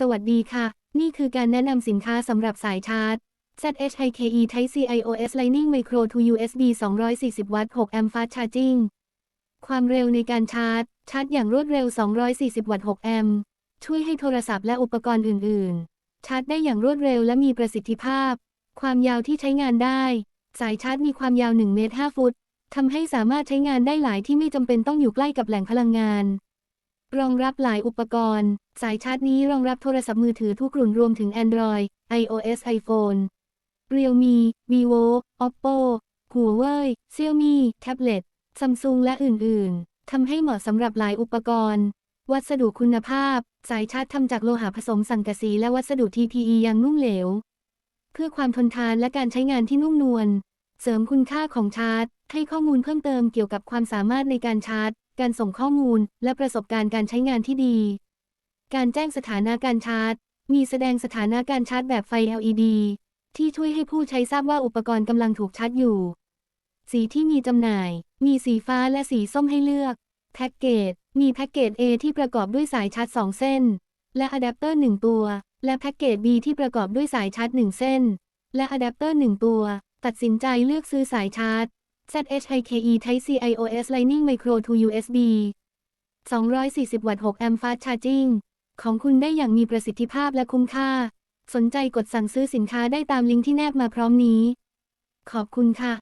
สวัสดีค่ะ นี่คือการแนะนำสินค้าสำหรับสายชาร์จ ZHIKE Type C iOS Lightning Micro to USB 240 วัตต์ 6 แอมป์ Fast Charging ความเร็วในการชาร์จ ชาร์จอย่างรวดเร็ว 240 วัตต์ 6 แอมป์ ช่วยให้โทรศัพท์และอุปกรณ์อื่น ๆ ชาร์จได้อย่างรวดเร็วและมีประสิทธิภาพ ความยาวที่ใช้งานได้ สายชาร์จมีความยาว 1 เมตร 5 ฟุต ทำให้สามารถใช้งานได้หลายที่ไม่จำเป็นต้องอยู่ใกล้กับแหล่งพลังงาน รองรับหลายอุปกรณ์ สายชาร์จนี้รองรับโทรศัพท์มือถือทุกรุ่นรวมถึง Android, iOS iPhone, Realme, Vivo, Oppo, Huawei, Xiaomi, Tablet, Samsung และอื่น ๆ ทำให้เหมาะสำหรับหลายอุปกรณ์ วัสดุคุณภาพ สายชาร์จทำจากโลหะผสมสังกะสีและวัสดุ TPE อย่างนุ่มเหลว เพื่อความทนทานและการใช้งานที่นุ่มนวล เสริมคุณค่าของชาร์จ ให้ข้อมูลเพิ่มเติมเกี่ยวกับความสามารถในการชาร์จ การส่งข้อมูล และประสบการณ์การใช้งานที่ดี การแจ้งสถานะการชาร์จ มีแสดงสถานะการชาร์จแบบไฟ LED ที่ช่วยให้ผู้ใช้ทราบว่าอุปกรณ์กำลังถูกชาร์จอยู่ สีที่มีจำหน่าย มีสีฟ้าและสีส้มให้เลือก แพ็กเกจ มีแพ็กเกจ A ที่ประกอบด้วยสายชาร์จ 2 เส้น และอะแดปเตอร์ 1 ตัว และแพ็กเกจ B ที่ประกอบด้วยสายชาร์จ 1 เส้น และอะแดปเตอร์ 1 ตัว ตัดสินใจเลือกซื้อสายชาร์จ ZHIKE Type C iOS Lightning Micro to USB 240 วัตต์ 6 แอมป์ Fast Charging ของคุณได้อย่างมีประสิทธิภาพและคุ้มค่า สนใจกดสั่งซื้อสินค้าได้ตามลิงก์ที่แนบมาพร้อมนี้ ขอบคุณค่ะ